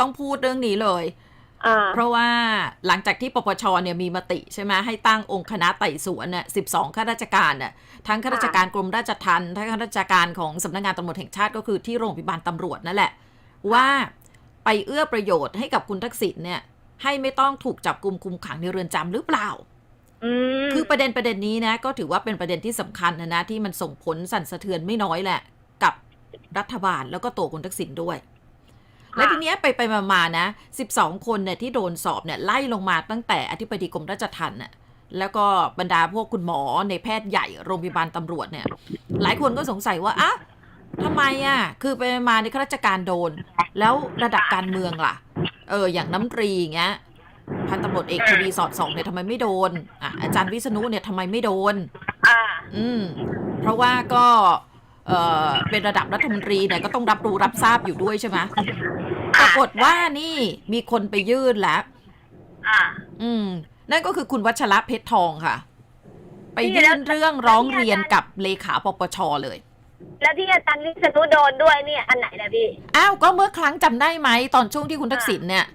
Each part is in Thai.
ต้องพูดเรื่องนี้เลยอ่าเพราะว่าหลังจากที่ปปชเนี่ยมีมติใช่ไหมให้ตั้งองค์คณะไต่สวนเนี่ยสิบสองข้าราชการน่ะทั้งข้าราชการกรมราชทัณฑ์ทั้งข้าราชการของสำนักงานตำรวจแห่งชาติก็คือที่โรงพยาบาลตำรวจนั่นแหละ ว่าไปเอื้อประโยชน์ให้กับคุณทักษิณเนี่ย ให้ไม่ต้องถูกจับกลุ่มคุมขังในเรือนจำหรือเปล่าอืมคือประเด็นประเด็นนี้นะ ก็ถือว่าเป็นประเด็นที่สำคัญนะนะที่มันส่งผลสั่นสะเทือนไม่น้อยแหละ กับรัฐบาลแล้วก็ตัวคุณทักษิณด้วย และทีเนี้ยไปไปมามานะ 12 คนเนี่ยที่โดนสอบเนี่ยไล่ลงมาตั้งแต่อธิบดีกรมราชทัณฑ์น่ะแล้วก็บรรดาพวกคุณหมอในแพทย์ใหญ่โรงพยาบาลตำรวจเนี่ย หลายคนก็สงสัยว่าอะทำไมอะ คือไปมาในข้าราชการโดน แล้วระดับการเมืองล่ะ เออ อย่างน้ำตรีอย่างเงี้ย พันตำรวจเอกทวีสอดส่องเนี่ยทำไมไม่โดน อะ อาจารย์วิษณุเนี่ยทำไมไม่โดน อ่า อืม เพราะว่าก็ เออเป็นระดับรัฐมนตรีเนี่ยก็ต้องรับรู้รับทราบอยู่ด้วยใช่ไหม ปรากฏว่านี่มีคนไปยื่นแล้วอ่า อืม นั่นก็คือคุณวัชระเพชรทองค่ะ ไปยื่นเรื่องร้องเรียนกับเลขาปปชเลย แล้วที่อาจารย์วิษณุโดนด้วยเนี่ยอันไหนนะพี่ อ้าว ก็เมื่อครั้งจำได้ไหม ตอนช่วงที่คุณทักษิณเนี่ย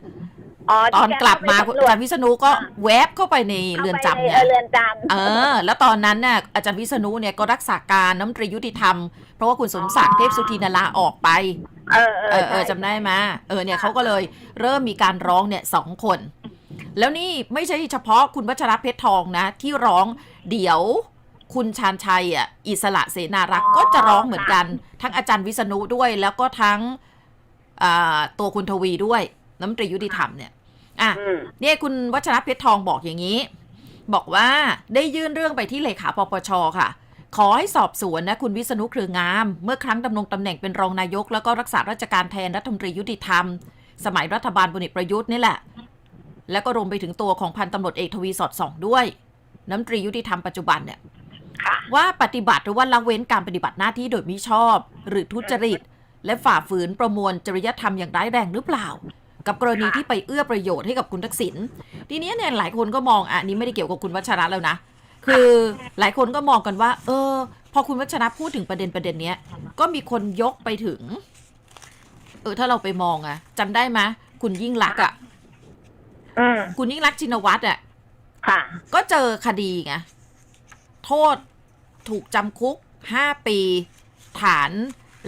อ๋อตอนที่แกลับมาเข้คุณไปอาสำรวจาจ รย์วิษณุก็แวบเข้าไปในเรือนจำเนี่ยข้าไปใเรือนจเออ แล้วตอนนั้นเนี่ยอาจารย์วิษณุเนี่ยก็รักษาการน้ำตรียุติธรรม เพราะว่าคุณสมศักดิ์เทพสุทินลาออกไปำเออเอเอออเออใช่ จำได้ไหมเออเนี่ยเขาก็เลยเริ่มมีการร้องเนี่ยสองคน แล้วนี่ไม่ใช่เฉพาะคุณวัชรเพชรทองนะ ที่ร้องเดี๋ยวคุณชาญชัยอะอิสระเสนารักษ์ก็จะร้องเหมือนกัน ทั้งอาจารย์วิษณุด้วย แล้วก็ทั้งอ่าตัวคุณทวีด้วย น้ำตรียุติธรรมเนี่ยอะอืมเนี่ยคุณวัชรเพชรทองบอกอย่างนี้ บอกว่าได้ยื่นเรื่องไปที่เลขาปปชค่ะ ขอให้สอบสวนนะคุณวิษณุเครืองาม เมื่อครั้งดำรงตำแหน่งเป็นรองนายก แล้วก็รักษาราชการแทนรัฐมนตรียุติธรรม สมัยรัฐบาลพลเอกประยุทธ์นี่แหละ แล้วก็รวมไปถึงตัวของพันตำรวจเอกทวีสอดส่องด้วย น้ำตรียุติธรรมปัจจุบันเนี่ยค่ะว่าปฏิบัติหรือว่าละเว้นการปฏิบัติหน้าที่โดยมิชอบ หรือทุจริต และฝ่าฝืนประมวลจริยธรรมอย่างร้ายแรงหรือเปล่า กับกรณีที่ไปเอื้อประโยชน์ให้กับคุณทักษิณทีนี้เนี่ยหลายคนก็มองอะอันนี้ไม่ได้เกี่ยวกับคุณวัชระแล้วนะ คือหลายคนก็มองกันว่า เออ พอคุณวัชระพูดถึงประเด็นประเด็นเนี้ย ก็มีคนยกไปถึง เออ ถ้าเราไปมองอะจำได้ไหมคุณยิ่งรักษณ์อะอืมคุณยิ่งรักษณ์ชินวัตรอะค่ะก็เจอคดีไงโทษถูกจำคุก5ปี ฐาน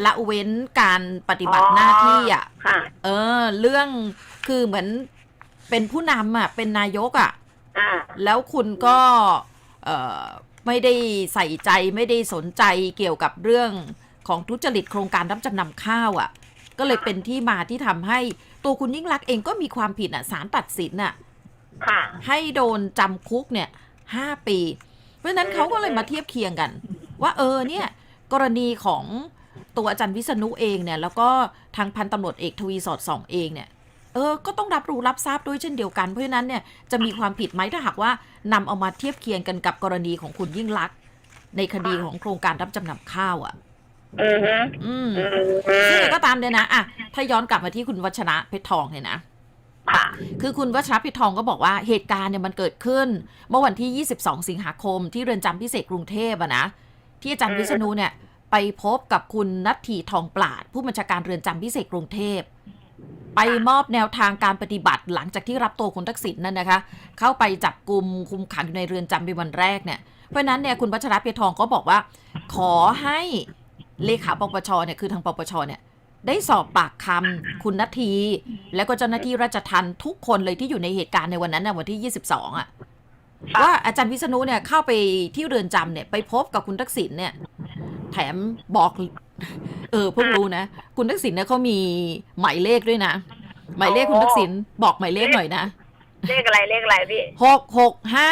ละเว้นการปฏิบัติหน้าที่อะค่ะ เออ เรื่องคือเหมือนเป็นผู้นำอะ เป็นนายกอะอ่า แล้วคุณก็ เอ่อไม่ได้ใส่ใจไม่ได้สนใจเกี่ยวกับเรื่องของทุจริตโครงการรับจำนำข้าวอะ ก็เลยเป็นที่มาที่ทำให้ตัวคุณยิ่งรักษณ์เองก็มีความผิดอะศาลตัดสินอะ ค่ะ ให้โดนจำคุกเนี่ยห้าปี เพราะฉะนั้นเขาก็เลยมาเทียบเคียงกัน ว่าเออเนี่ย กรณีของ ตัวอาจารย์วิษณุเองเนี่ยแล้วก็ทางพันตำรวจเอกทวีสอดส่องเองเนี่ยเออ ก็ต้องรับรู้รับทราบด้วยเช่นเดียวกัน เพราะฉะนั้นเนี่ยจะมีความผิดไหมถ้าหากว่านำเอามาเทียบเคียงกันกับกรณีของคุณยิ่งลักษณ์ในคดีของโครงการรับจำนำข้าวอะ่ะอือฮึอืมอืมซึ่งก็ตามเนี่ยนะอะถ้าย้อนกลับมาที่คุณวัชระเพชรทองเนี่ยนะค่ะคือคุณวัชรพิทองก็บอกว่าเหตุการณ์เนี่ยมันเกิดขึ้น เมื่อวันที่ 22 สิงหาคมที่เรือนจำพิเศษกรุงเทพอะนะที่อาจารย์วิษณุเนี่ย ไปพบกับคุณนัททีทองปราด ผู้บัญชาการเรือนจำพิเศษกรุงเทพ ไปมอบแนวทางการปฏิบัติหลังจากที่รับตัวคุณทักษิณนั่นนะคะ เข้าไปจับกลุ่มคุมขังอยู่ในเรือนจำเป็นวันแรกเนี่ยเพราะนั้นเนี่ยคุณวัชรเพชรทองก็บอกว่า ขอให้เลขาปปชเนี่ยคือทางปปชเนี่ยได้สอบปากคำคุณนาที แล้วก็เจ้าหน้าที่ราชทัณฑ์ทุกคนเลยที่อยู่ในเหตุการณ์ในวันนั้นนะวันที่ 22อะว่าอาจารย์วิษณุเนี่ยเข้าไปที่เรือนจำเนี่ยไปพบกับคุณทักษิณเนี่ย แถมบอก เออเพิ่งรู้นะ คุณทักษิณเนี่ยเขามีหมายเลขด้วยนะ หมายเลขคุณทักษิณบอกหมายเลขหน่อยนะเลขอะไรเลขอะไรพี่หกหกห้า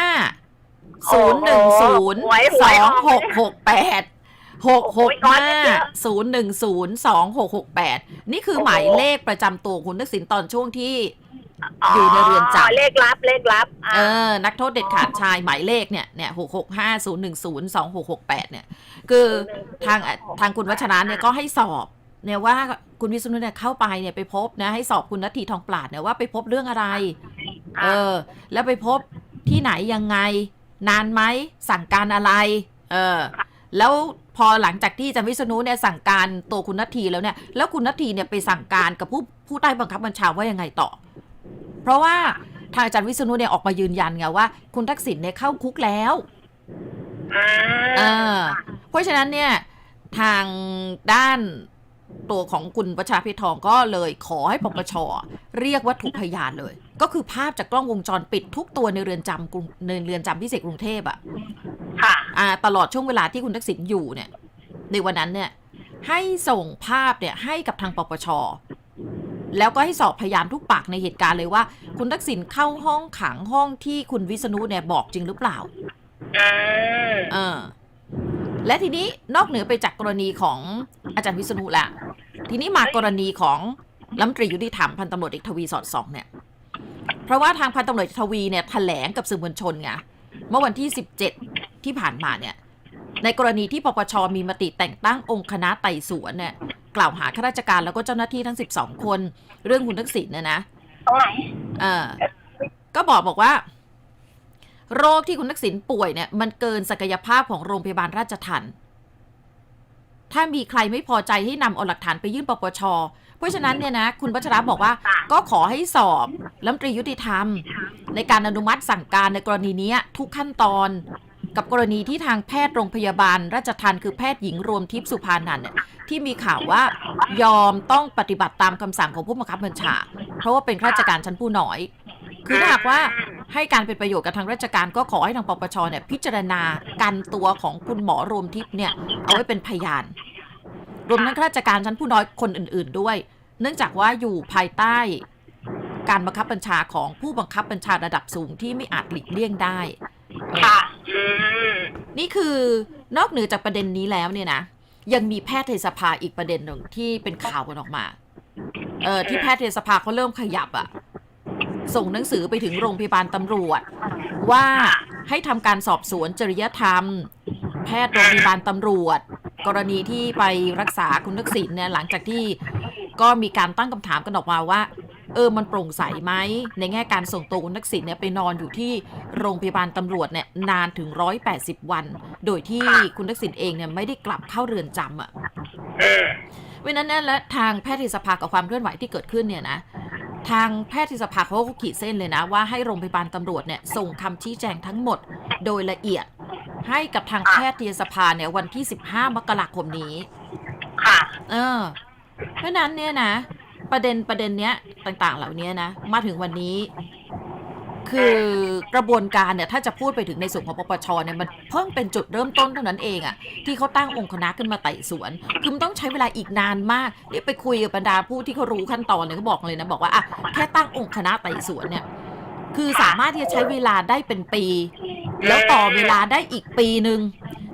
ศูนย์หนึ่งศูนย์หวยหสวยอองอกหกหกแปดหกหกโอ้ยห้าเยอะศูนย์หนึ่งศูนย์สองหกหกแปดนี่คือหมายเลขประจำตัวคุณทักษิณตอนช่วงที่ อยู่ในเรือนจำเลขลับเลขลับเออ นักโทษเด็ดขาดชายหมายเลขเนี่ยเนี่ยหกหกห้าศูนย์หนึ่งศูนย์สองหกหกแปดเนี่ย คือทางทางคุณวัชระเนี่ยก็ให้สอบเนี่ยว่าคุณวิษณุเนี่ยเข้าไปเนี่ยไปพบนะ ให้สอบคุณนัททีทองปราดเนี่ยว่าไปพบเรื่องอะไร เออ แล้วไปพบที่ไหนยังไง นานไหมสั่งการอะไร เออ แล้วพอหลังจากที่อาจารย์วิษณุเนี่ยสั่งการตัวคุณนัททีแล้วเนี่ยแล้วคุณนัททีเนี่ยไปสั่งการกับผู้ผู้ใต้บังคับบัญชาว่ายังไงต่อ เพราะว่าทางอาจารย์วิษณุเนี่ยออกมายืนยันไงว่า คุณทักษิณเนี่ยเข้าคุกแล้วอ่าเออเพราะฉะนั้นเนี่ยทางด้านตัวของคุณประชาพิทองก็เลยขอให้ปปชเรียกวัตถุพยานเลย ก็คือภาพจากกล้องวงจรปิดทุกตัวในเรือนจำกรุงในเรือนจำพิเศษกรุงเทพอะค่ะอ่า ตลอดช่วงเวลาที่คุณทักษิณอยู่เนี่ย ในวันนั้นเนี่ย ให้ส่งภาพเนี่ยให้กับทางปปช แล้วก็ให้สอบพยานทุกปากในเหตุการณ์เลยว่า คุณทักษิณเข้าห้องขังห้องที่คุณวิษณุเนี่ยบอกจริงหรือเปล่าอืมเออและทีนี้นอกเหนือไปจากกรณีของอาจารย์วิษณุละทีนี้มากรณีของรัฐมนตรียุติธรรมพันตำรวจเอกทวีสอดส่องเนี่ย เพราะว่าทางพันตำรวจเอกทวีเนี่ยแถลงกับสื่อมวลชนไงเมื่อวันที่ 17 ที่ผ่านมาเนี่ย ในกรณีที่ปปชมีมติแต่งตั้งองค์คณะไต่สวนเนี่ยกล่าวหาข้าราชการแล้วก็เจ้าหน้าที่ทั้ง 12 คน เรื่องคุณทักษิณเนี่ยนะตรงไหนเออก็บอกบอกว่า โรคที่คุณทักษิณป่วยเนี่ย มันเกินศักยภาพของโรงพยาบาลราชทันถ้ามีใครไม่พอใจให้นำเอาหลักฐานไปยื่นปปช เพราะฉะนั้นเนี่ยนะ คุณวัชระบอกว่า ก็ขอให้สอบรัฐมนตรียุติธรรม ในการอนุมัติสั่งการในกรณีเนี้ยทุกขั้นตอน กับกรณีที่ทางแพทย์โรงพยาบาล ราชทันคือแพทย์หญิงรวมทิพย์สุภานันท์เนี่ยที่มีข่าวว่ายอมต้องปฏิบัติตามคำสั่งของผู้บังคับบัญชา เพราะว่าเป็นข้าราชการชั้นผู้น้อย คือถ้าหากว่าให้การเป็นประโยชน์กับทางราชการก็ขอให้ทางปปชเนี่ยพิจารณากันตัวของคุณหมอรวมทิพย์เนี่ยเอาไว้เป็นพยาน รวมทั้งข้าราชการชั้นผู้น้อยคนอื่น ๆ ด้วย เนื่องจากว่าอยู่ภายใต้ การบังคับบัญชาของผู้บังคับบัญชาระดับสูงที่ไม่อาจหลีกเลี่ยงได้ ค่ะ อืม นี่คือนอกเหนือจากประเด็นนี้แล้วเนี่ยนะ ยังมีแพทยสภาอีกประเด็นหนึ่งที่เป็นข่าวกันออกมา เออที่แพทยสภาเขาเริ่มขยับอะส่งหนังสือไปถึงโรงพยาบาลตำรวจ ว่าให้ทำการสอบสวนจริยธรรม แพทย์โรงพยาบาลตำรวจ กรณีที่ไปรักษาคุณทักษิณเนี่ยหลังจากที่ก็มีการตั้งคำถามกันออกมาว่า เออมันโปร่งใสไหมในแง่การส่งตัวคุณทักษิณเนี่ยไปนอนอยู่ที่โรงพยาบาลตำรวจเนี่ยนานถึง 180 วัน โดยที่คุณทักษิณเองเนี่ยไม่ได้กลับเข้าเรือนจำอะอืมเวันนั้นเนี่ยและทางแพทยสภากับความเคลื่อนไหวที่เกิดขึ้นเนี่ยนะทางแพทยสภาเขาก็ขีดเส้นเลยนะว่าให้โรงพยาบาลตำรวจเนี่ยส่งคำชี้แจงทั้งหมดโดยละเอียด ให้กับทางแพทยสภาเนี่ยวันที่ 15 มกราคมนี้ ค่ะ เออ เพราะฉะนั้นเนี่ยนะ ประเด็นประเด็นเนี้ยต่างๆ เหล่านี้นะ มาถึงวันนี้ คือกระบวนการเนี่ยถ้าจะพูดไปถึงในส่วนของปปชเนี่ยมันเพิ่งเป็นจุดเริ่มต้นเท่านั้นเองอะที่เขาตั้งองค์คณะขึ้นมาไต่สวน คือมันต้องใช้เวลาอีกนานมากเนี่ยไปคุยกับบรรดาผู้ที่เขารู้ขั้นตอนเนี่ยเขาบอกเลยนะบอกว่าอะแค่ตั้งองค์คณะไต่สวนเนี่ยคือสามารถที่จะใช้เวลาได้เป็นปี แล้วต่อเวลาได้อีกปีหนึ่ง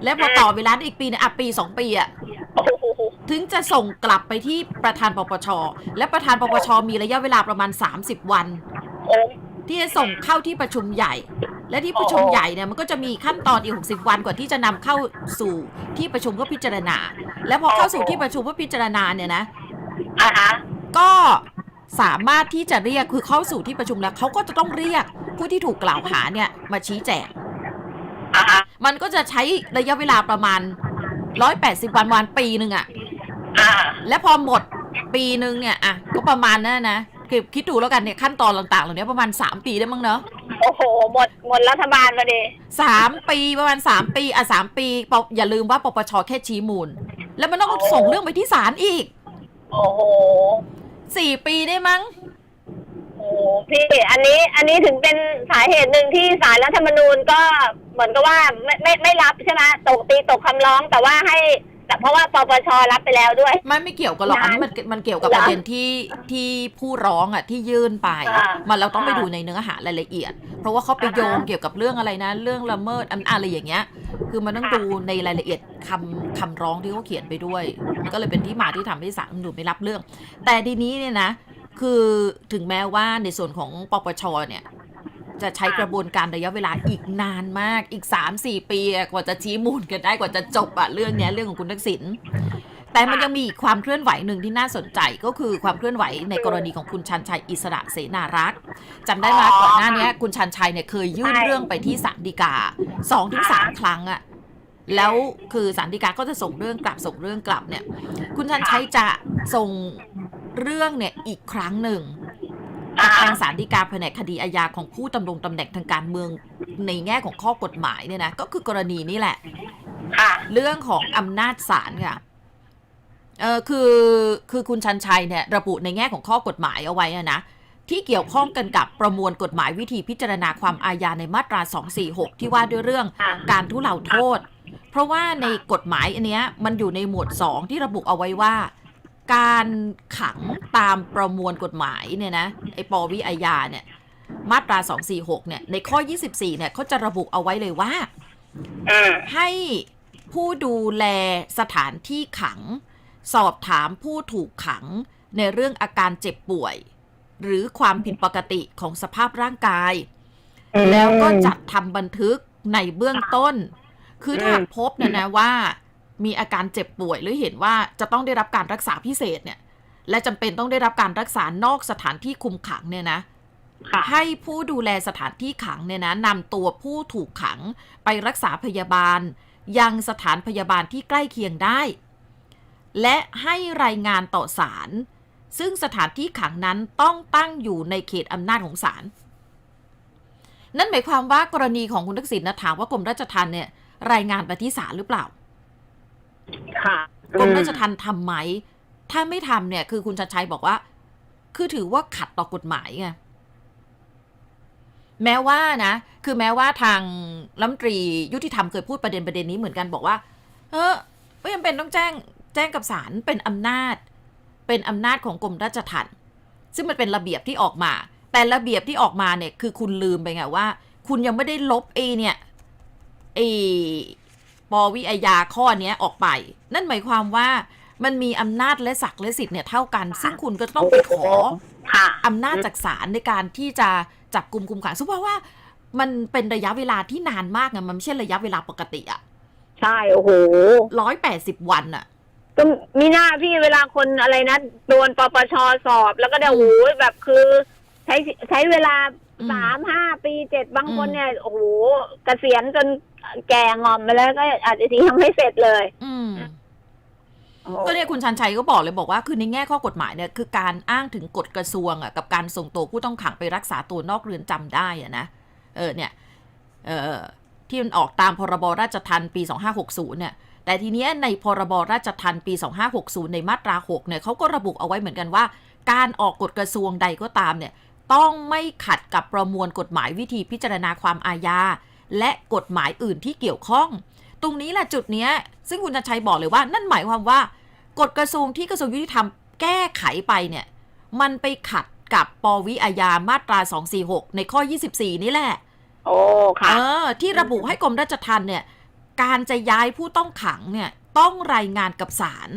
แล้วพอต่อเวลาได้อีกปีเนี่ยอะปีสองปีอะ ถึงจะส่งกลับไปที่ประธานปปช และประธานปปช มีระยะเวลาประมาณ 30 วัน ที่จะส่งเข้าที่ประชุมใหญ่ และที่ประชุมใหญ่เนี่ยมันก็จะมีขั้นตอนอีก60 วันกว่าที่จะนำเข้าสู่ที่ประชุมเพื่อพิจารณา และพอเข้าสู่ที่ประชุมเพื่อพิจารณาเนี่ยนะก็สามารถที่จะเรียกคือเข้าสู่ที่ประชุมแล้วเขาก็จะต้องเรียกผู้ที่ถูกกล่าวหาเนี่ยมาชี้แจงมันก็จะใช้ระยะเวลาประมาณ180วันวันปีหนึ่งอะ อ่า และพอหมดปีหนึ่งเนี่ยอะก็ประมาณนั้นนะคือคิดดูแล้วกันเนี่ยขั้นตอนต่างๆเหล่านี้ประมาณ 3 ปีได้มั้งเนอะโอ้โห หมด หมดรัฐบาลมาดิสามปีประมาณ 3 ปี อะสามปีปปอย่าลืมว่าปปชแค่ชี้มูล แล้วมันต้องส่งเรื่องไปที่ศาลอีกโอ้โห4ปีได้มั้ง โอ้โหพี่ อันนี้ อันนี้ถึงเป็นสาเหตุหนึ่งที่ศาลรัฐธรรมนูญก็เหมือนกับว่าไม่ไม่ไม่รับใช่ไหมตกตีตกคำร้องแต่ว่าให้ แต่เพราะว่าปปชรับไปแล้วด้วยมันไม่เกี่ยวกันหรอกนะอันนี้มันมันเกี่ยวกับเหรอประเด็นที่ที่ผู้ร้องอะที่ยื่นไปอ่ามันเราต้องไปอ่าดูในเนื้อหารายละเอียด เพราะว่าเขาไปโยงเกี่ยวกับเรื่องอะไรนะ เรื่องละเมิดอันอะไรอย่างเงี้ย คือมันต้องดูในรายละเอียดคำคำร้องที่เขาเขียนไปด้วย มันก็เลยเป็นที่มาที่ทำให้ศาลรัฐธรรมนูญไม่รับเรื่อง แต่ทีนี้เนี่ยนะ คือถึงแม้ว่าในส่วนของปปชเนี่ย จะใช้กระบวนการระยะเวลาอีกนานมากอีก 3-4 ปีอะกว่าจะชี้มูลกันได้กว่าจะจบอะเรื่องเนี้ยเรื่องของคุณทักษิณแต่มันยังมีอีกความเคลื่อนไหวหนึ่งที่น่าสนใจก็คือความเคลื่อนไหวในกรณีของคุณชันชัยอิสระเสนารักษ์จำได้ไหมก่อนหน้าเนี้ยคุณชันชัยเนี่ยเคยยื่นใช่เรื่องไปที่ศาลฎีกาสองถึงสามครั้งอะแล้วคือสารดีกาก็จะส่งเรื่องกลับส่งเรื่องกลับเนี่ย คุณชันชัยจะส่งเรื่องเนี่ยอีกครั้งหนึ่ง อ่าทางสารดีกาแผนกคดีอาญาของผู้ดำรงตำแหน่งทางการเมืองในแง่ของข้อกฎหมายเนี่ยนะก็คือกรณีนี้แหละ ค่ะ เรื่องของอำนาจศาลค่ะ เออคือคือคุณชันชัยเนี่ยระบุในแง่ของข้อกฎหมายเอาไว้อะนะที่เกี่ยวข้องกันกับประมวลกฎหมายวิธีพิจารณาความอาญาในมาตรา 246 ที่ว่าด้วยเรื่องค่ะการทุเลาโทษ เพราะว่าในกฎหมายอันเนี้ยมันอยู่ในหมวด 2 ที่ระบุเอาไว้ว่า การขังตามประมวลกฎหมายเนี่ยนะไอปวิอาญาเนี่ยมาตรา 246 เนี่ย ในข้อ 24 เนี่ยเขาจะระบุเอาไว้เลยว่าอืมให้ผู้ดูแลสถานที่ขัง สอบถามผู้ถูกขังในเรื่องอาการเจ็บป่วย หรือความผิดปกติของสภาพร่างกาย แล้วก็จัดทำบันทึกในเบื้องต้น คือถ้าหากพบเนี่ยนะว่า มีอาการเจ็บป่วยหรือเห็นว่าจะต้องได้รับการรักษาพิเศษเนี่ย และจำเป็นต้องได้รับการรักษานอกสถานที่คุมขังเนี่ยนะค่ะให้ผู้ดูแลสถานที่ขังเนี่ยนะนำตัวผู้ถูกขังไปรักษาพยาบาล ยังสถานพยาบาลที่ใกล้เคียงได้ และให้รายงานต่อศาลซึ่งสถานที่ขังนั้นต้องตั้งอยู่ในเขตอำนาจของศาลนั่นหมายความว่ากรณีของคุณทักษิณนะถามว่ากรมราชทัณฑ์เนี่ยรายงานไปที่ศาลหรือเปล่า ค่ะกรมราชทัณฑ์ทำไหม ถ้าไม่ทำเนี่ย คือคุณชัดชัยบอกว่า คือถือว่าขัดต่อกฎหมายไงแม้ว่านะ คือแม้ว่าทางรัฐมนตรียุติธรรมเคยพูดประเด็นประเด็นนี้เหมือนกันบอกว่า เออไม่จำเป็นต้องแจ้งแจ้งกับศาลเป็นอำนาจ เป็นอำนาจของกรมราชทัณฑ์ซึ่งมันเป็นระเบียบที่ออกมา แต่ระเบียบที่ออกมาเนี่ย คือคุณลืมไปไงว่า คุณยังไม่ได้ลบเอเนี่ยเอ ปวิอาญาข้อเนี้ยออกไป นั่นหมายความว่ามันมีอำนาจและศักดิ์และสิทธิ์เนี่ยเท่ากัน ซึ่งคุณก็ต้องไปขอค่ะอำนาจจากศาลในการที่จะจับกลุ่มคุมขังซึ่งว่าว่ามันเป็นระยะเวลาที่นานมากไงมันไม่ใช่ระยะเวลาปกติอะใช่โอ้โหร้อยแปดสิบวันอะก็มีหน้าพี่เวลาคนอะไรนะโดนปปชสอบแล้วก็เดี๋ยวโอ้โหแบบคือใช้ใช้เวลาอืมสามห้าปีเจ็ดบางคนอืมเนี่ยโอ้โหเกษียณจน แก่งอมไปแล้วก็อาจจะยังไม่เสร็จเลย อืมโอ้โหก็เนี่ยคุณชันชัยก็บอกเลยบอกว่าคือในแง่ข้อกฎหมายเนี่ยคือการอ้างถึงกฎกระทรวงอะกับการส่งตัวผู้ต้องขังไปรักษาตัวนอกเรือนจำได้อะนะเออเนี่ยเออที่มันออกตามพรบราชทัณฑ์ปี 2560 เนี่ย แต่ทีเนี้ยในพรบราชทัณฑ์ปี 2560 ในมาตรา 6 เนี่ยเขาก็ระบุเอาไว้เหมือนกันว่า การออกกฎกระทรวงใดก็ตามเนี่ย ต้องไม่ขัดกับประมวลกฎหมายวิธีพิจารณาความอาญา และกฎหมายอื่นที่เกี่ยวข้อง ตรงนี้แหละจุดเนี้ย ซึ่งคุณชันชัยบอกเลยว่า นั่นหมายความว่ากฎกระทรวงที่กระทรวงยุติธรรมแก้ไขไปเนี่ย มันไปขัดกับปวิอาญามาตรา 246 ในข้อ 24 นี่แหละ โอ้ค่ะเออที่ระบุให้กรมราชทัณฑ์เนี่ย การจะย้ายผู้ต้องขังเนี่ยต้องรายงานกับศาล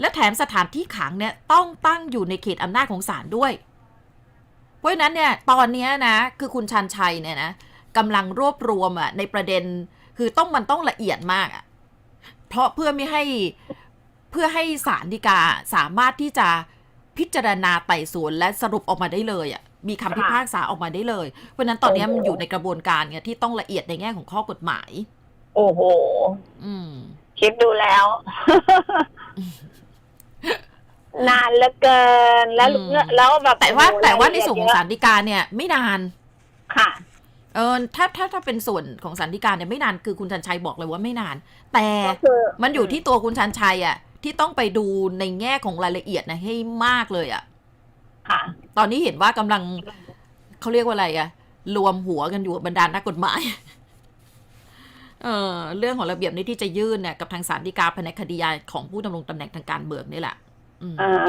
และแถมสถานที่ขังเนี่ยต้องตั้งอยู่ในเขตอำนาจของศาลด้วย เพราะฉะนั้นเนี่ยตอนเนี้ยนะคือคุณชันชัยเนี่ยนะกำลังรวบรวมอะในประเด็นคือต้องมันต้องละเอียดมากอะเพราะเพื่อไม่ให้เพื่อให้ศาลฎีกาสามารถที่จะพิจารณาไต่สวนและสรุปออกมาได้เลยอะมีคำพิพากษาออกมาได้เลย เพราะฉะนั้นตอนนี้มันอยู่ในกระบวนการไงที่ต้องละเอียดในแง่ของข้อกฎหมาย โอ้โหอืมคิดดูแล้ว นานเหลือเกินแล้วอืม แล้วแบบแต่ว่าโอ้โหแต่ว่าในรยละเอียดส่วนของเยะสารดีกาเนี่ยไม่นานค่ะ เออถ้าถ้าถ้าเป็นส่วนของสารดีกาเนี่ยไม่นานคือคุณชันชัยบอกเลยว่าไม่นาน แต่ ก็คือมันอยู่ที่ตัวคุณชันชัยอะที่ต้องไปดูในแง่ของรายละเอียดนะให้มากเลยอะค่ะ ตอนนี้เห็นว่ากำลังเขาเรียกว่าอะไรอะรวมหัวกันอยู่บรรดานักกฎหมาย เออเรื่องของระเบียบนี้ที่จะยื่นเนี่ยกับทางสารดีกาแผนกคดียาของผู้ดำรงตำแหน่งทางการเมืองนี่แหละ อืมเออ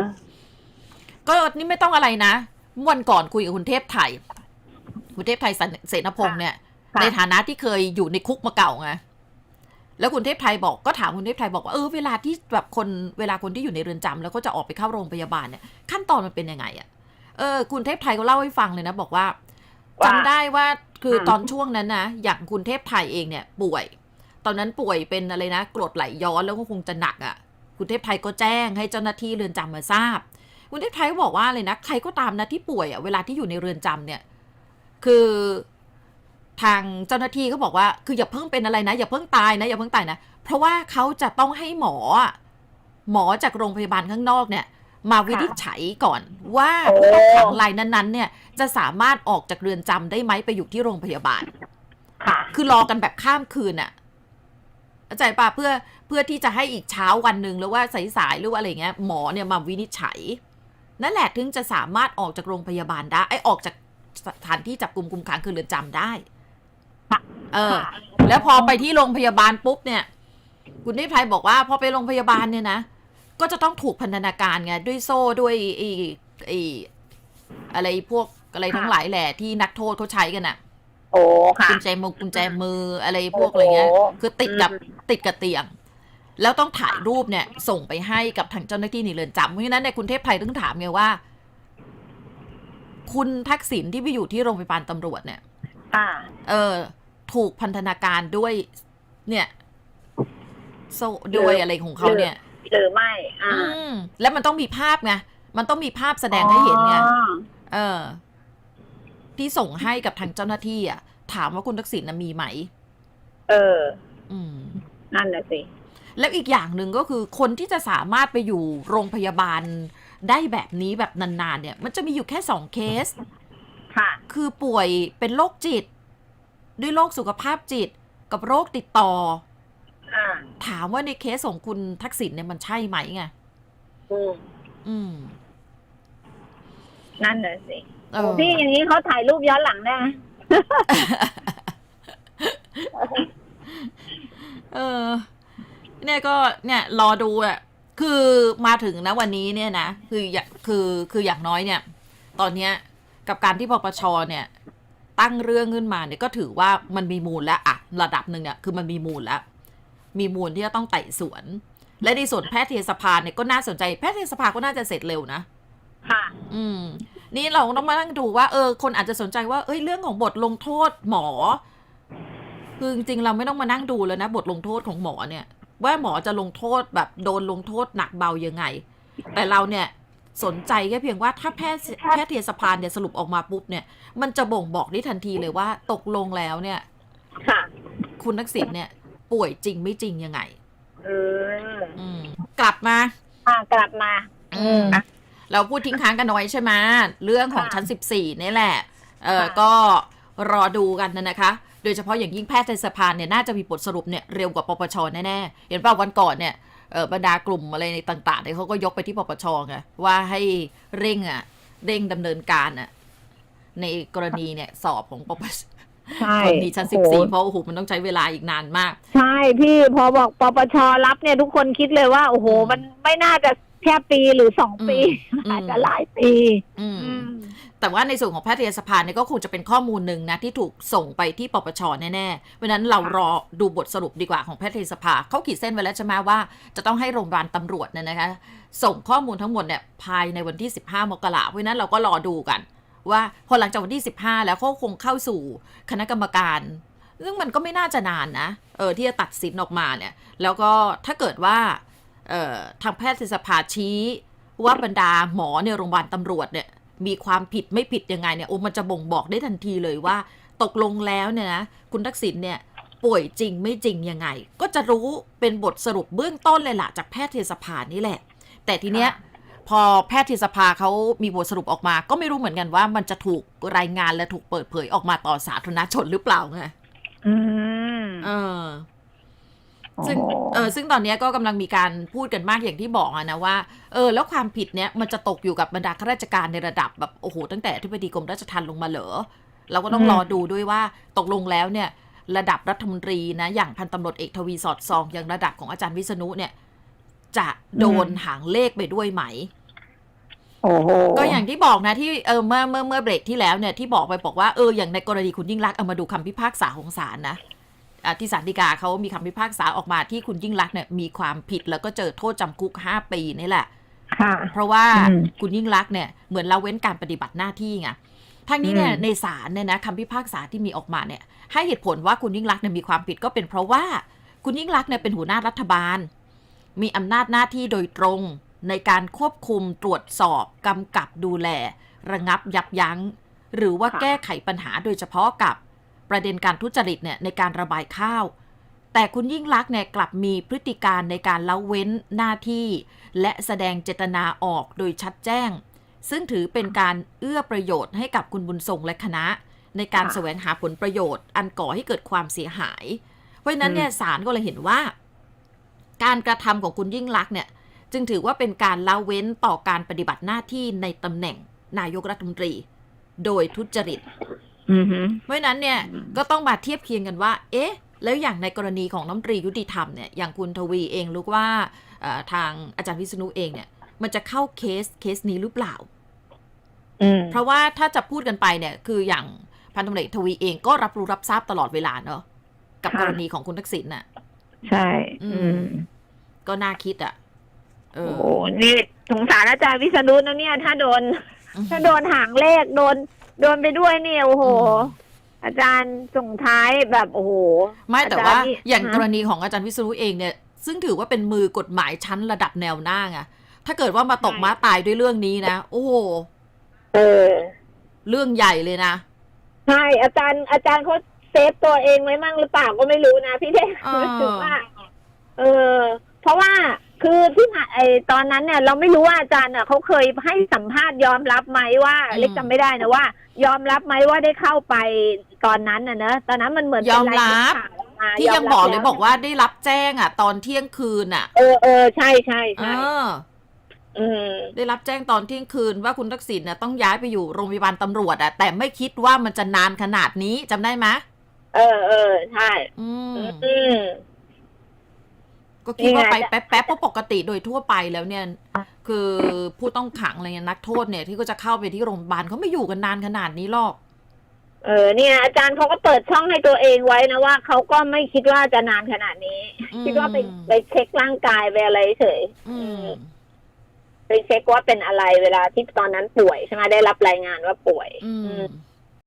ก็นี่ไม่ต้องอะไรนะเมื่อวันก่อนคุยกับคุณเทพไทย คุณเทพไทยเสนพงษ์เนี่ยค่ะในฐานะที่เคยอยู่ในคุกมาเก่าไงแล้วคุณเทพไทยบอกก็ถามคุณเทพไทยบอกว่าเออเวลาที่แบบคนเวลาคนที่อยู่ในเรือนจำแล้วก็จะออกไปเข้าโรงพยาบาลเนี่ยขั้นตอนมันเป็นยังไงอะ่ะเออคุณเทพไทยก็เล่าให้ฟังเลยนะ บอกว่าว่าจำได้ว่าคืออมตอนช่วงนั้นนะอย่างคุณเทพไทยเองเนี่ย ป่วย ตอนนั้นป่วยเป็นอะไรนะกรดไหลย้อนแล้วก็คงจะหนักอะ่ะ คุณเทพไทยก็แจ้งให้เจ้าหน้าที่เรือนจำมาทราบ คุณเทพไทยก็บอกว่าเลยนะ ใครก็ตามนะที่ป่วยอะ่ะเวลาที่อยู่ในเรือนจำเนี่ย คือทางเจ้าหน้าที่เขาบอกว่า คืออย่าเพิ่งเป็นอะไรนะ อย่าเพิ่งตายนะ อย่าเพิ่งตายนะ เพราะว่าเขาจะต้องให้หมออะหมอจากโรงพยาบาลข้างนอกเนี่ย มาวินิจฉัยก่อนว่าโอ้ผู้ต้องขังรายนั้นๆ เนี่ย จะสามารถออกจากเรือนจำได้ไหมไปอยู่ที่โรงพยาบาล ค่ะ คือรอกันแบบข้ามคืนอะ เข้าใจป่ะเพื่อเพื่อที่จะให้อีกเช้าวันหนึ่งหรือว่าสายๆหรือว่าอะไรเงี้ยหมอเนี่ยมาวินิจฉัย นั่นแหละถึงจะสามารถออกจากโรงพยาบาลได้ไอยออกจากสถานที่จับกลุ่มคุมขังคือเรือนจำได้เออ แล้วพอไปที่โรงพยาบาลปุ๊บเนี่ย คุณนิพัยบอกว่าพอไปโรงพยาบาลเนี่ยนะก็จะต้องถูกพันธนาการไงด้วยโซ่ด้วยไอ้ไอ้อะไรพวกอะไรทั้งหลายแหละที่นักโทษเขาใช้กันอะ โอ้ค่ะกุญแจมือกุญแจมืออะไรพวกอะไรเงี้ยโอ้โหคือติดกับอืมติดกับเตียง แล้วต้องถ่ายรูปเนี่ย ส่งไปให้กับทางเจ้าหน้าที่ในเรือนจำเพราะฉะนั้นในยคุณเทพไทยต้องถามไงว่า คุณทักษิณที่ไปอยู่ที่โรงพยาบาลตำรวจเนี่ยค่ะเออ ถูกพันธนาการด้วย เนี่ยโซ่ด้วยอะไรของเขาเนี่ยหรือไม่ อ่าอืมแล้วมันต้องมีภาพไง มันต้องมีภาพแสดงให้เห็นไงอ๋อเออ ที่ส่งให้กับทางเจ้าหน้าที่อะ ถามว่าคุณทักษิณน่ะมีไหม เออ อืม นั่นน่ะสิ แล้วอีกอย่างหนึ่งก็คือคนที่จะสามารถไปอยู่โรงพยาบาลได้แบบนี้แบบนานๆ เนี่ย มันจะมีอยู่แค่สองเคส ค่ะ คือป่วยเป็นโรคจิต ด้วยโรคสุขภาพจิตกับโรคติดต่อ อ่า ถามว่าในเคสของคุณทักษิณเนี่ยมันใช่ไหมไง อืม อืม นั่นน่ะสิเออ พี่อย่างนี้เขาถ่ายรูปย้อนหลังได้ไหมเออ เนี่ยก็เนี่ยรอดูอะ คือมาถึงนะวันนี้เนี่ยนะคืออย่าคือคืออย่างน้อยเนี่ย ตอนเนี้ยกับการที่ปปชเนี่ย ตั้งเรื่องขึ้นมาเนี่ยก็ถือว่ามันมีมูลแล้วอะระดับหนึ่งเนี่ยคือมันมีมูลแล้ว มีมูลที่จะต้องไต่สวน และในส่วนแพทยสภาเนี่ยก็น่าสนใจแพทยสภาก็น่าจะเสร็จเร็วนะค่ะ อืม นี่เราต้องมานั่งดูว่าเออคนอาจจะสนใจว่าเอ้ยเรื่องของบทลงโทษหมอ คือจริงๆเราไม่ต้องมานั่งดูแล้วนะบทลงโทษของหมอเนี่ย ว่าหมอจะลงโทษแบบโดนลงโทษหนักเบายังไง แต่เราเนี่ยสนใจแค่เพียงว่าถ้าแพทย์แพทยสภาเนี่ยสรุปออกมาปุ๊บเนี่ย มันจะบ่งบอกได้ทันทีเลยว่าตกลงแล้วเนี่ยค่ะคุณทักษิณเนี่ย ป่วยจริงไม่จริงยังไงอืมอืม กลับมา อ่ากลับมา อืม เราพูดทิ้งค้างกันเอาไว้ใช่ไหมเรื่องของค่ะชั้น 14 นี่แหละ เออค่ะก็รอดูกันนะนะคะ โดยเฉพาะอย่างยิ่งแพทยสภาเนี่ยน่าจะมีบทสรุปเนี่ยเร็วกว่าปปชแน่ๆ เห็นป่ะวันก่อนเนี่ยเออบรรดากลุ่มอะไรในต่างๆเนี่ยเขาก็ยกไปที่ปปชไงว่าให้เร่งอะเร่งดำเนินการอะในกรณีเนี่ยสอบของปปชใช่กรณีชั้นโอ้โห14เพราะโอ้โหมันต้องใช้เวลาอีกนานมาก ใช่พี่พอบอกปปชรับเนี่ยทุกคนคิดเลยว่า โอ้โหอืมมันไม่น่าจะ แค่ปีหรือสองปีอืม อาจจะหลายปี อืม อืม แต่ว่าในส่วนของแพทยสภาเนี่ยก็คงจะเป็นข้อมูลหนึ่งนะ ที่ถูกส่งไปที่ปปชแน่ๆ เพราะฉะนั้นเรารอดูบทสรุปดีกว่าของแพทยสภาเขาขีดเส้นไว้แล้วใช่ไหมว่าจะต้องให้โรงพยาบาลตำรวจเนี่ยนะคะ ส่งข้อมูลทั้งหมดเนี่ยภายในวันที่ 15 มกราเพราะฉะนั้นเราก็รอดูกัน ว่าพอหลังจากวันที่ 15 แล้วเขาคงเข้าสู่คณะกรรมการ ซึ่งมันก็ไม่น่าจะนานนะ เออที่จะตัดสินออกมาเนี่ย แล้วก็ถ้าเกิดว่าเอ่อ ทางแพทยสภาชี้ว่าบรรดาหมอในโรงพยาบาลตำรวจเนี่ยมีความผิดไม่ผิดยังไงเนี่ยโอ้มันจะบ่งบอกได้ทันทีเลยว่า ตกลงแล้วเนี่ยนะคุณทักษิณเนี่ยป่วยจริงไม่จริงยังไง ก็จะรู้เป็นบทสรุปเบื้องต้นเลยล่ะจากแพทยสภานี่แหละ แต่ทีเนี้ยพอแพทยสภาเขามีบทสรุปออกมา ก็ไม่รู้เหมือนกันว่ามันจะถูกรายงานและถูกเปิดเผยออกมาต่อสาธารณชนหรือเปล่าไงอืมเออ ซึ่งเออซึ่งตอนเนี้ยก็กำลังมีการพูดกันมากอย่างที่บอกอะนะว่าเออแล้วความผิดเนี้ยมันจะตกอยู่กับบรรดาข้าราชการในระดับแบบโอ้โหตั้งแต่อธิบดีกรมราชทัณฑ์ลงมาเหรอเราก็ต้องอืมรอดูด้วยว่าตกลงแล้วเนี่ยระดับรัฐมนตรีนะอย่างพันตำรวจเอกทวีสอดซอง อย่างระดับของอาจารย์วิษณุเนี่ย จะโดนหางเลขไปด้วยไหมโอ้โหก็อย่างที่บอกนะที่เออเมื่อเมื่อเมื่อเบรกที่แล้วเนี่ยที่บอกไปบอกว่าเอออย่างในกรณีคุณยิ่งรักษณ์เอามาดูคำพิพากษาของศาลนะอะ ที่ศาลฎีกาเขามีคำพิพากษาออกมาที่คุณยิ่งรักษณ์เนี่ยมีความผิดแล้วก็เจอโทษจำคุก5ปีนี่แหละค่ะเพราะว่าอืมคุณยิ่งรักษณ์เนี่ยเหมือนละเว้นการปฏิบัติหน้าที่ไงทั้งนี้เนี่ยอืมในศาลเนี่ยนะคำพิพากษาที่มีออกมาเนี่ยให้เหตุผลว่าคุณยิ่งรักษณ์เนี่ยมีความผิดก็เป็นเพราะว่าคุณยิ่งรักษณ์เนี่ยเป็นหัวหน้ารัฐบาล มีอำนาจหน้าที่โดยตรงในการควบคุมตรวจสอบกำกับดูแล ระงับยับยั้ง หรือว่าค่ะแก้ไขปัญหาโดยเฉพาะกับ ประเด็นการทุจริตเนี่ยในการระบายข้าว แต่คุณยิ่งลักษณ์เนี่ยกลับมีพฤติการในการละเว้นหน้าที่ และแสดงเจตนาออกโดยชัดแจ้ง ซึ่งถือเป็นการเอื้อประโยชน์ให้กับคุณบุญทรงและคณะ ในการค่ะแสวงหาผลประโยชน์ อันก่อให้เกิดความเสียหาย เพราะฉะนั้นเนี่ยศาลก็เลยเห็นว่า การกระทำของคุณยิ่งลักษณ์เนี่ยจึงถือว่าเป็นการละเว้นต่อการปฏิบัติหน้าที่ในตำแหน่งนายกรัฐมนตรี โดยทุจริตอือฮึ เพราะฉะนั้นเนี่ยก็ต้องมาเทียบเคียงกันว่า เอ๊ะ แล้วอย่างในกรณีของน้ำตรียุติธรรมเนี่ย อย่างคุณทวีเองรู้ว่าเอ่อทางอาจารย์วิษณุเองเนี่ย มันจะเข้าเคสเคสนี้หรือเปล่าอืมเพราะว่าถ้าจะพูดกันไปเนี่ย คืออย่างพันตำรวจเอกทวีเองก็รับรู้รับทราบตลอดเวลาเนอะกับค่ะกรณีของคุณทักษิณน่ะ ใช่ อือืมมก็น่าคิดอะเอโอ้อโหนี่สงสารอาจารย์วิษณุนะเนี่ย ถ้าโดน ถ้าโดนหางเลขโดน โดนไปด้วยเนี่ยโอ้โห อาจารย์ส่งท้ายแบบโอ้โหไม่แต่ว่าอาจารย์นี่อย่างฮะกรณีของอาจารย์วิษณุเองเนี่ย ซึ่งถือว่าเป็นมือกฎหมายชั้นระดับแนวหน้าไงถ้าเกิดว่ามาตกม้าตายด้วยเรื่องนี้นะโอ้โหเออ เรื่องใหญ่เลยนะใช่อาจารย์อาจารย์เขาเซฟตัวเองไว้มั่งหรือเปล่าก็ไม่รู้นะพี่เท่งอ่ารู้สึกว่า เออ เพราะว่า คือที่ผ่านไอตอนนั้นเนี่ยเราไม่รู้ว่าอาจารย์อะเขาเคยให้สัมภาษณ์ยอมรับไหมว่าเล็กจำไม่ได้นะว่า ยอมรับไหมว่าได้เข้าไปตอนนั้นน่ะเนอะตอนนั้นมันเหมือนเป็นยอมรับายงานข่าวมาที่ยังบอกเลยมบอกว่าได้รับแจ้งอะ ตอนเที่ยงคืนอะ เออเออใช่ใช่เอใช่อ อืม ได้รับแจ้งตอนเที่ยงคืนว่าคุณทักษิณน่ะต้องย้ายไปอยู่โรงพยาบาลตำรวจอะแต่ไม่คิดว่ามันจะนานขนาดนี้จำได้ไหมเออเออใช่ อืม อืม ก็คิดว่าไปนี่ไงแป๊บๆเพราะปกติโดยทั่วไปแล้วเนี่ย คือผู้ต้องขังอะไรเงี้ยนักโทษเนี่ยที่ก็จะเข้าไปที่โรงพยาบาลเขาไม่อยู่กันนานขนาดนี้หรอก เออเนี่ย อาจารย์เขาก็เปิดช่องให้ตัวเองไว้นะว่าเขาก็ไม่คิดว่าจะนานขนาดนี้ อืม คิดว่าไปไปเช็คร่างกายไปอะไรเฉยอืม ไปเช็คว่าเป็นอะไรเวลาที่ตอนนั้นป่วยใช่ไหมได้รับรายงานว่าป่วย อือืมม